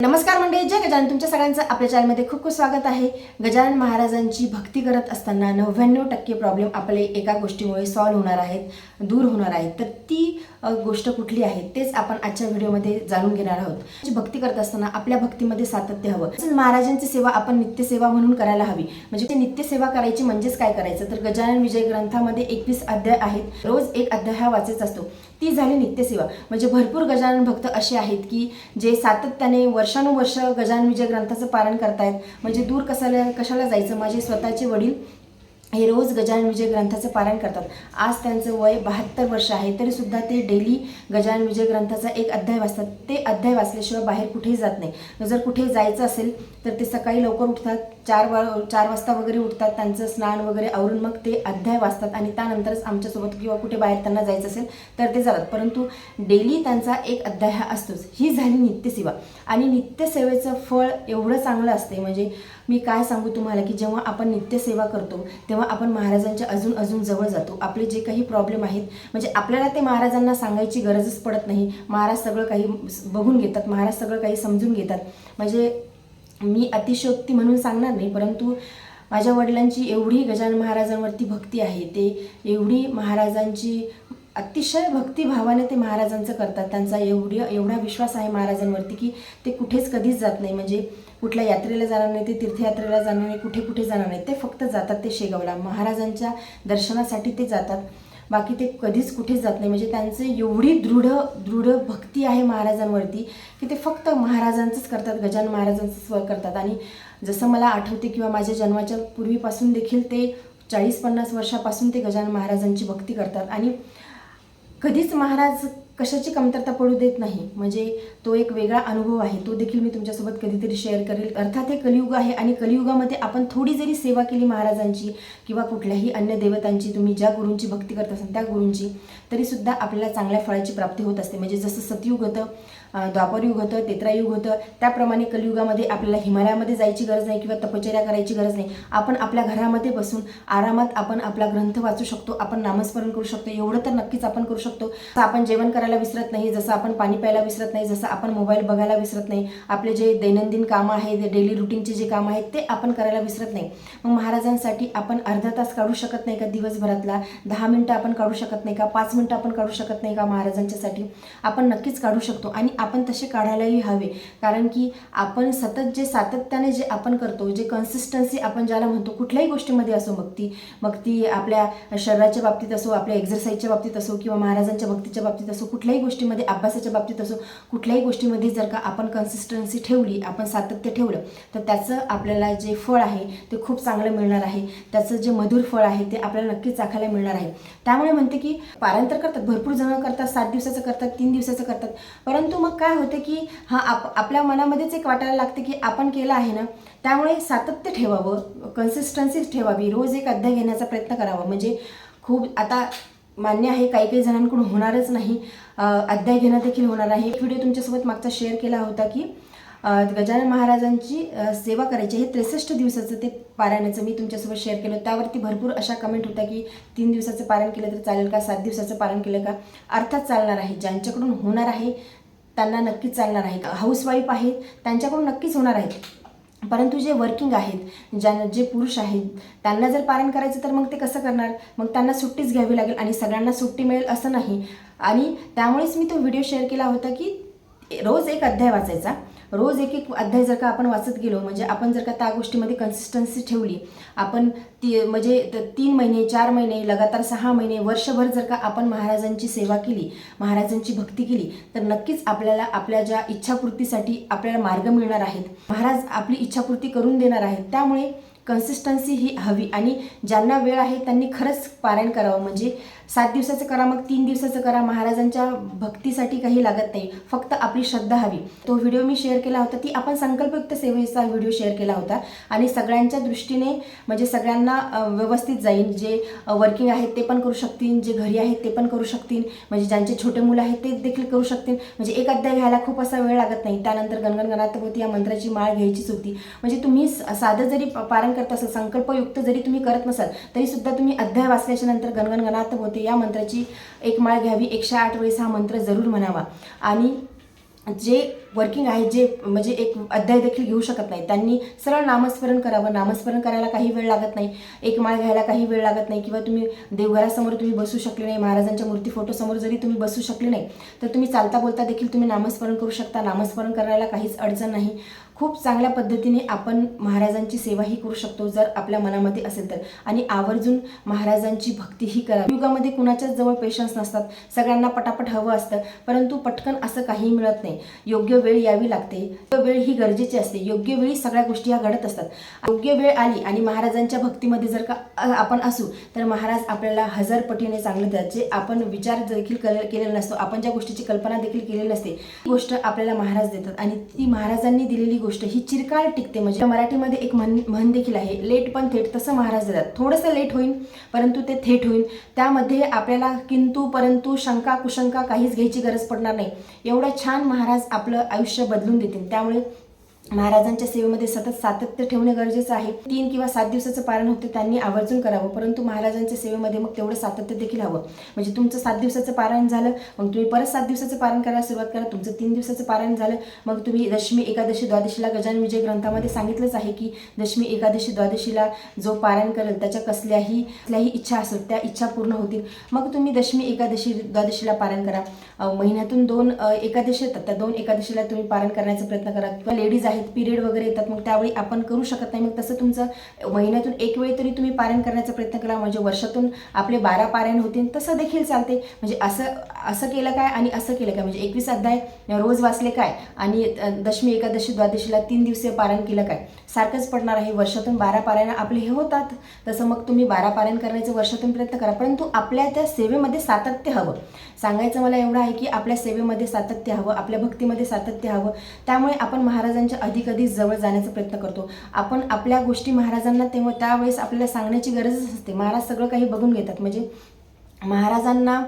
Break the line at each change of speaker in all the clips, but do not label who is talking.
नमस्कार मंडळी जय गजानन. तुमच्या सगळ्यांचं आपल्या चॅनलमध्ये खूप खूप स्वागत आहे. गजानन महाराजांची भक्ती करत असताना नव्याण्णव टक्के प्रॉब्लेम आपले एका गोष्टीमुळे सॉल्व्ह होणार आहेत. दूर होणार आहेत तर ती गोष्ट कुठली आहे तेच आपण आजच्या व्हिडिओमध्ये जाणून घेणार आहोत. भक्ती करत असताना आपल्या भक्तीमध्ये सातत्य हवं. तसंच महाराजांची सेवा आपण नित्यसेवा म्हणून करायला हवी. म्हणजे ते नित्यसेवा करायची म्हणजेच काय करायचं? तर गजानन विजय ग्रंथामध्ये एकवीस अध्याय आहेत. रोज एक अध्याय हा वाचायचा असतो. ती झाली नित्यसेवा. म्हणजे भरपूर गजानन भक्त असे आहेत की जे सातत्याने वर्षानुवर्ष गजानन विजय ग्रंथाचं पारण करतायत. म्हणजे दूर कशाला कशाला जायचं? माझे स्वतःचे वडील हे रोज गजानन विजय ग्रंथाचं पारायण करतात. आज त्यांचं वय बहात्तर वर्ष आहे तरी सुद्धा ते डेली गजानन विजय ग्रंथाचा एक अध्याय वाचतात. ते अध्याय वाचल्याशिवाय बाहेर कुठेही जात नाही. जर कुठे जायचं असेल तर ते सकाळी लवकर उठतात चार वा चार वाजता वगैरे उठतात त्यांचं स्नान वगैरे आवरून मग ते अध्याय वाचतात आणि त्यानंतरच आमच्यासोबत किंवा कुठे बाहेर त्यांना जायचं असेल तर ते जातात. परंतु डेली त्यांचा एक अध्याय हा असतोच. ही झाली नित्यसेवा. आणि नित्यसेवेचं फळ एवढं चांगलं असते म्हणजे मी काय सांगू तुम्हाला की जेव्हा आपण नित्यसेवा करतो तेव्हा आपण महाराजांच्या अजून अजून जवळ जातो आपले जे काही प्रॉब्लेम आहेत म्हणजे आपल्याला ते महाराजांना सांगायची गरजच पडत नाही. महाराज सगळं काही बघून घेतात महाराज सगळं काही समजून घेतात. म्हणजे मी अतिशयोक्ती म्हणून सांगणार नाही परंतु माझ्या वडिलांची एवढी गजानन महाराजांवरती भक्ती आहे ते एवढी महाराजांची अतिशय भक्तिभावाने ते महाराजांचं करतात. त्यांचा एवढी एवढा विश्वास आहे महाराजांवरती की ते कुठेच कधीच जात नाही. म्हणजे कुठल्या यात्रेला जाणार नाही ते तीर्थयात्रेला जाणार नाही कुठे कुठे जाणार नाही ते फक्त जातात ते शेगावला. महाराजांच्या दर्शनासाठी ते जातात. बाकी ते कधीच कुठेच जात नाही. म्हणजे त्यांचं एवढी दृढ दृढ भक्ती आहे महाराजांवरती की ते फक्त महाराजांचंच करतात गजानन महाराजांचंच करतात. आणि जसं मला आठवते किंवा माझ्या जन्माच्या पूर्वीपासून देखील ते चाळीस पन्नास वर्षापासून ते गजान महाराजांची भक्ती करतात. आणि कधीच महाराज कशाची कमतरता पडू देत नाही? म्हणजे तो एक वेगळा अनुभव आहे. तो देखील मी तुमच्यासोबत कधीतरी शेअर करेल. अर्थात हे कलियुग आहे आणि कलियुगामध्ये आपण थोडी जरी सेवा केली महाराजांची किंवा कुठल्याही अन्य देवतांची तुम्ही ज्या गुरूंची भक्ती करत असाल त्या गुरूंची तरीसुद्धा आपल्याला चांगल्या फळाची प्राप्ती होत असते. म्हणजे जसं सतयुग होतं द्वापरयुग होतं तेत्रायुग होतं त्याप्रमाणे कलियुगामध्ये आपल्याला हिमालयामध्ये जायची गरज नाही किंवा तपचर्या करायची गरज नाही. आपण आपल्या घरामध्ये बसून आरामात आपण आपला ग्रंथ वाचू शकतो आपण नामस्मरण करू शकतो एवढं तर नक्कीच आपण करू शकतो. आपण जेवण करायला विसरत नाही जसं आपण पाणी प्यायला विसरत नाही जसं आपण मोबाईल बघायला विसरत नाही आपले जे दैनंदिन कामं आहेत डेली रुटीनचे जे कामं आहेत ते आपण करायला विसरत नाही. मग महाराजांसाठी आपण अर्धा तास काढू शकत नाही का दिवसभरातला? दहा मिनटं आपण काढू शकत नाही का? पाच मिनटं आपण काढू शकत नाही का महाराजांच्यासाठी? आपण नक्कीच काढू शकतो आणि आपण तसे काढायलाही हवे. कारण की आपण सतत जे सातत्याने जे आपण करतो जे कन्सिस्टन्सी आपण ज्याला म्हणतो कुठल्याही गोष्टीमध्ये असो मग ती मग ती आपल्या शरीराच्या बाबतीत असो आपल्या एक्झरसाईजच्या बाबतीत असो किंवा महाराजांच्या भक्तीच्या बाबतीत असो कुठल्याही गोष्टीमध्ये अभ्यासाच्या बाबतीत असो कुठल्याही गोष्टीमध्ये जर का आपण कन्सिस्टन्सी ठेवली आपण सातत्य ठेवलं तर त्याचं आपल्याला जे फळ आहे ते खूप चांगलं मिळणार आहे. त्याचं जे मधुर फळ आहे ते आपल्याला नक्कीच चाखायला मिळणार आहे. त्यामुळे म्हणते की पारांतर करतात भरपूर जण करतात सात दिवसाचं करतात तीन दिवसाचं करतात. परंतु मग काय होतं की हा आप आपल्या मनामध्येच एक वाटायला लागते की आपण केलं आहे ना त्यामुळे सातत्य ठेवावं कन्सिस्टन्सी ठेवावी रोज एक अध्याय घेण्याचा प्रयत्न करावा. म्हणजे खूप आता मान्य आहे काही काही जणांकडून होणारच नाही. अध्याय घेणं देखील होणार आहे. एक व्हिडिओ तुमच्यासोबत मागचा शेअर केला होता की गजानन महाराजांची सेवा करायची हे त्रेसष्ट दिवसाचं ते पारायणाचं मी तुमच्यासोबत शेअर केलं त्यावरती भरपूर अशा कमेंट होत्या की तीन दिवसाचं पारायण केलं तर चालेल का? सात दिवसाचं पारायण केलं का? अर्थात चालणार आहे. ज्यांच्याकडून होणार आहे त्यांना नक्कीच चालणार आहे. हाऊसवाईफ आहेत त्यांच्याकडून नक्कीच होणार आहेत परंतु जे वर्किंग आहेत ज्यांना जे पुरुष आहेत त्यांना जर पालन करायचं तर मग ते कसं करणार? मग त्यांना सुट्टीच घ्यावी लागेल आणि सगळ्यांना सुट्टी मिळेल असं नाही. आणि त्यामुळेच मी तो व्हिडिओ शेअर केला होता की रोज एक अध्याय वाचायचा. रोज एक एक अध्याय जर का आपण वाचत गेलो म्हणजे आपण जर का त्या गोष्टीमध्ये कन्सिस्टन्सी ठेवली आपण ती म्हणजे तीन महिने चार महिने लगातार सहा महिने वर्षभर जर का आपण महाराजांची सेवा केली महाराजांची भक्ती केली तर नक्कीच आपल्याला आपल्या ज्या इच्छापूर्तीसाठी आपल्याला मार्ग मिळणार आहेत. महाराज आपली इच्छापूर्ती करून देणार आहेत. त्यामुळे कन्सिस्टन्सी ही हवी आणि ज्यांना वेळ आहे त्यांनी खरंच पारायण करावं. म्हणजे सात दिवसाचं करा मग तीन दिवसाचं करा. महाराजांच्या भक्तीसाठी काही लागत नाही. फक्त आपली श्रद्धा हवी. तो व्हिडिओ मी शेअर केला होता ती आपण संकल्पयुक्त सेवेचा व्हिडिओ शेअर केला होता. आणि सगळ्यांच्या दृष्टीने म्हणजे सगळ्यांना व्यवस्थित जाईल जे वर्किंग आहेत ते पण करू शकतील. जे घरी आहेत ते पण करू शकतील. म्हणजे ज्यांचे छोटे मुलं आहेत ते देखील करू शकतील. म्हणजे एक अध्याय घ्यायला खूप असा वेळ लागत नाही. त्यानंतर गणगणगणात होती या मंत्राची माळ घ्यायचीच होती. म्हणजे तुम्ही स- साधं जरी प- करत असाल संकल्पयुक्त जरी तुम्ही करत नसाल तरी सुद्धा तुम्ही अध्याय वाचल्याच्या नंतर गणगणगणात होते. या मंत्राची एक माळ घ्यावी. एकशे आठ वेळेस हा मंत्र जरूर म्हणावा. आणि जे वर्किंग आहे जे म्हणजे एक अध्याय देखील घेऊ शकत नाही त्यांनी सरळ नामस्मरण करावं. नामस्मरण करायला काही वेळ लागत नाही. एक माळ घ्यायला काही वेळ लागत नाही. किंवा तुम्ही देवघरासमोर तुम्ही बसू शकले नाही. महाराजांच्या मूर्ती फोटोसमोर जरी तुम्ही बसू शकले नाही तर तुम्ही चालता बोलता देखील तुम्ही नामस्मरण करू शकता. नामस्मरण करायला काहीच अडचण नाही. खूप चांगल्या पद्धतीने आपण महाराजांची सेवाही करू शकतो जर आपल्या मनामध्ये असेल तर. आणि आवर्जून महाराजांची भक्तीही करा. युगामध्ये कुणाच्याच जवळ पेशन्स नसतात. सगळ्यांना पटापट हवं असतं. परंतु पटकन असं काही मिळत नाही. योग्य वेळ यावी लागते. वेळ ही गरजेची असते. योग्य वेळी सगळ्या गोष्टी ह्या घडत असतात. योग्य वेळ आली आणि महाराजांच्या भक्तीमध्ये जर का आपण असू तर महाराज आपल्याला हजार पटीने चांगलं देतात जे आपण विचार देखील केलेला नसतो. आपण ज्या गोष्टीची कल्पना देखील केलेली नसते ती गोष्ट आपल्याला महाराज देतात. आणि ती महाराजांनी दिलेली गोष्ट गोष्ट ही चिरकाळ टिकते. म्हणजे मराठीमध्ये एक म्हण म्हण देखील आहे लेट पण थेट. तसं महाराज देतात. थोडंसं लेट होईल परंतु ते थेट होईल त्यामध्ये आपल्याला किंतु परंतु शंका कुशंका काहीच घ्यायची गरज पडणार नाही. एवढं छान महाराज आपलं आयुष्य बदलून देतील. त्यामुळे महाराजांच्या सेवेमध्ये सतत सातत्य ठेवणे गरजेचं आहे. तीन किंवा सात दिवसाचं पारण होते त्यांनी आवर्जून करावं परंतु महाराजांच्या सेवेमध्ये मग तेवढं सातत्य देखील हवं. म्हणजे तुमचं सात दिवसाचं पारायण झालं मग तुम्ही परत सात दिवसाचं पारण करायला सुरुवात करा. तुमचं तीन दिवसाचं पारायण झालं मग तुम्ही दशमी एकादशी द्वादशीला गजानन विजय ग्रंथामध्ये सांगितलंच आहे की दशमी एकादशी द्वादशीला जो पारायण करेल त्याच्या कसल्याही कसल्याही इच्छा असो त्या इच्छा पूर्ण होतील. मग तुम्ही दशमी एकादशी द्वादशीला पारायण करा. महिन्यातून दोन एकादशी येतात. त्या दोन एकादशीला तुम्ही पारण करण्याचा प्रयत्न करा. किंवा लेडीज आहेत पिरियड वगैरे येतात मग त्यावेळी आपण करू शकत नाही. मग तसं तुमचं महिन्यातून एक वेळ तरी तुम्ही पारायण करण्याचा प्रयत्न करा. म्हणजे वर्षातून आपले बारा पारायण होतील तसं देखील चालते. म्हणजे असं असं केलं काय आणि असं केलं काय? म्हणजे एकवीस अध्याय रोज वाचले काय? आणि दशमी एकादशी द्वादशीला तीन दिवसीय पारायण केलं काय? सारखंच पडणार आहे. वर्षातून बारा पारायण आपले हे होतात. तसं मग तुम्ही बारा पारायण करण्याचा वर्षातून प्रयत्न करा. परंतु आपल्या त्या सेवेमध्ये सातत्य हवं. सांगायचं मला एवढं आहे की आपल्या सेवेमध्ये सातत्य हवं आपल्या भक्तीमध्ये सातत्य हवं. त्यामुळे आपण महाराजांच्या अधिक अधिक जवळ जाण्याचा प्रयत्न करतो. आपण आपल्या गोष्टी महाराजांना तेव्हा त्यावेळेस आपल्याला सांगण्याची गरजच असते. महाराज सगळं काही बघून घेतात. म्हणजे महाराजांना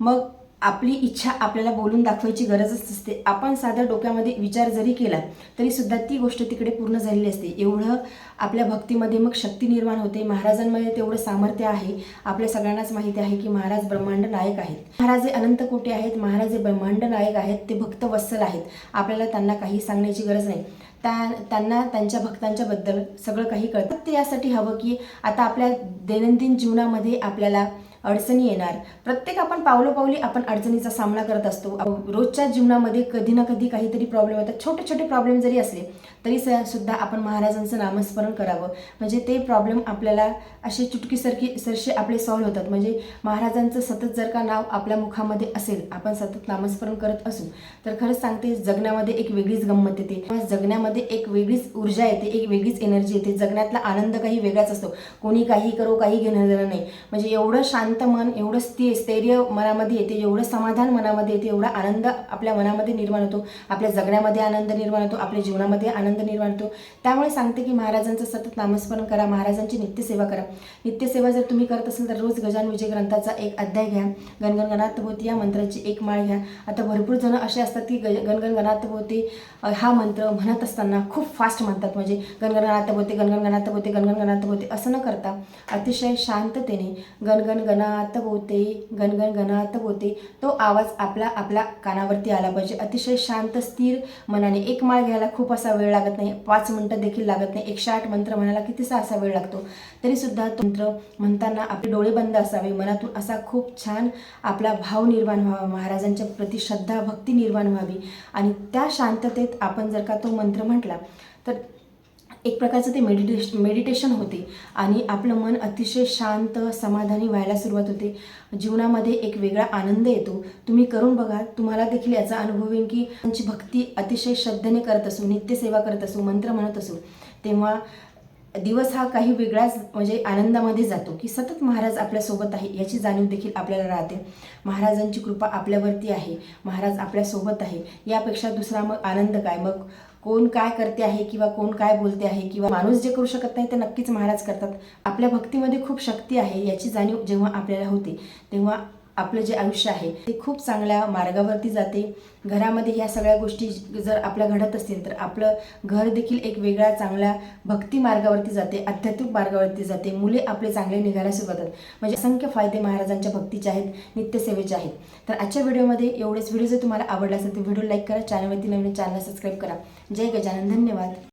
मग आपली इच्छा आपल्याला बोलून दाखवायची गरजच असते आपण साध्या डोक्यामध्ये विचार जरी केला तरी सुद्धा ती गोष्ट तिकडे पूर्ण झालेली असते. एवढं आपल्या भक्तीमध्ये मग शक्ती निर्माण होते. महाराजांमध्ये तेवढं सामर्थ्य आहे. आपल्या सगळ्यांनाच माहिती आहे की महाराज ब्रह्मांड नायक आहेत. महाराज हे अनंत कोटे आहेत महाराज हे ब्रह्मांड नायक आहेत ते भक्त वत्सल आहेत. आपल्याला त्यांना काही सांगण्याची गरज नाही. त्या त्यांना त्यांच्या भक्तांच्या बद्दल सगळं काही कळतं. ते यासाठी हवं की आता आपल्या दैनंदिन जीवनामध्ये आपल्याला अडचणी येणार. प्रत्येक आपण पावलोपावली आपण अडचणीचा सामना करत असतो. रोजच्या जीवनामध्ये कधी ना कधी काहीतरी प्रॉब्लेम येतात. छोटे छोटे प्रॉब्लेम जरी असले तरी स- सुद्धा आपण महाराजांचं नामस्मरण करावं. म्हणजे ते प्रॉब्लेम आपल्याला असे चुटकीसारखी सरसे आपले सॉल्व्ह होतात. म्हणजे महाराजांचं सतत जर का नाव आपल्या मुखामध्ये असेल आपण सतत नामस्मरण करत असू तर खरंच सांगते जगण्यामध्ये एक वेगळीच गंमत येते. जगण्यामध्ये एक वेगळीच ऊर्जा येते एक वेगळीच एनर्जी येते. जगण्यातला आनंद काही वेगळाच असतो. कोणी काही करो काही घेणं देणं नाही. म्हणजे एवढं शांत मन एवढं स्थि स्थैर्य मनामध्ये येते एवढं समाधान मनामध्ये येते एवढा आनंद आपल्या मनामध्ये निर्माण होतो. आपल्या जगण्यामध्ये आनंद निर्माण होतो आपल्या जीवनामध्ये आनंद निर्माण होतो. त्यामुळे सांगते की महाराजांचं सतत नामस्मरण करा महाराजांची नित्यसेवा करा. नित्यसेवा जर तुम्ही करत असाल तर रोज गजान विजय ग्रंथाचा एक अध्याय घ्या. गणगणगणात होती या मंत्राची एक माळ घ्या. आता भरपूर जण असे असतात की ग गणगण होते हा मंत्र म्हणत असताना खूप फास्ट म्हणतात. म्हणजे गणगणगणात होते गणगणगणात होते गणगणगणात होते असं न करता अतिशय शांततेने गणगण गणात होते गणगण गणात होते. तो आवाज आपला आपल्या कानावरती आला पाहिजे. अतिशय शांत स्थिर मनाने. एक माळ घ्यायला खूप असा वेळ लागत नाही. पाच मिनटं देखील लागत नाही. एकशे आठ मंत्र म्हणायला कितीसा असा वेळ लागतो? तरीसुद्धा तो मंत्र म्हणताना आपले डोळे बंद असावे. मनातून असा खूप छान आपला भाव निर्माण व्हावा. महाराजांच्या प्रति श्रद्धा भक्ती निर्माण व्हावी. आणि त्या शांततेत आपण जर का तो मंत्र म्हटला तर एक प्रकारचं ते मेडिटेश मेडिटेशन होते. आणि आपलं मन अतिशय शांत समाधानी व्हायला सुरुवात होते. जीवनामध्ये एक वेगळा आनंद येतो. तुम्ही करून बघा तुम्हाला देखील याचा अनुभव येईल की त्यांची भक्ती अतिशय श्रद्धेने करत असू नित्यसेवा करत असू मंत्र म्हणत असू. तेव्हा दिवस हा काही वेगळाच म्हणजे आनंदामध्ये जातो की सतत महाराज आपल्यासोबत आहे याची जाणीव देखील आपल्याला राहते. महाराजांची कृपा आपल्यावरती आहे. महाराज आपल्यासोबत आहे. यापेक्षा दुसरा मग आनंद काय? मग कोण काय करते आहे किंवा कोण काय बोलते आहे किंवा माणूस जे करू शकत नाही ते नक्कीच महाराज करतात. आपल्या भक्तीमध्ये खूप शक्ती आहे याची जाणीव जेव्हा आपल्याला होते तेव्हा आपलं जे आयुष्य आहे ते खूप चांगल्या मार्गावरती जाते. घरामध्ये ह्या सगळ्या गोष्टी जर आपल्या घडत असतील तर आपलं घर देखील एक वेगळ्या चांगल्या भक्ती मार्गावरती जाते आध्यात्मिक मार्गावरती जाते. मुले आपले चांगले निघायला सुरुवात म्हणजे असंख्य फायदे महाराजांच्या भक्तीचे आहेत नित्यसेवेचे आहेत. तर आजच्या व्हिडिओमध्ये एवढेच. व्हिडिओ जर तुम्हाला आवडला असेल तर व्हिडिओ लाईक करा चॅनलवरती नवीन चॅनल सबस्क्राईब करा. जय गजानन. धन्यवाद.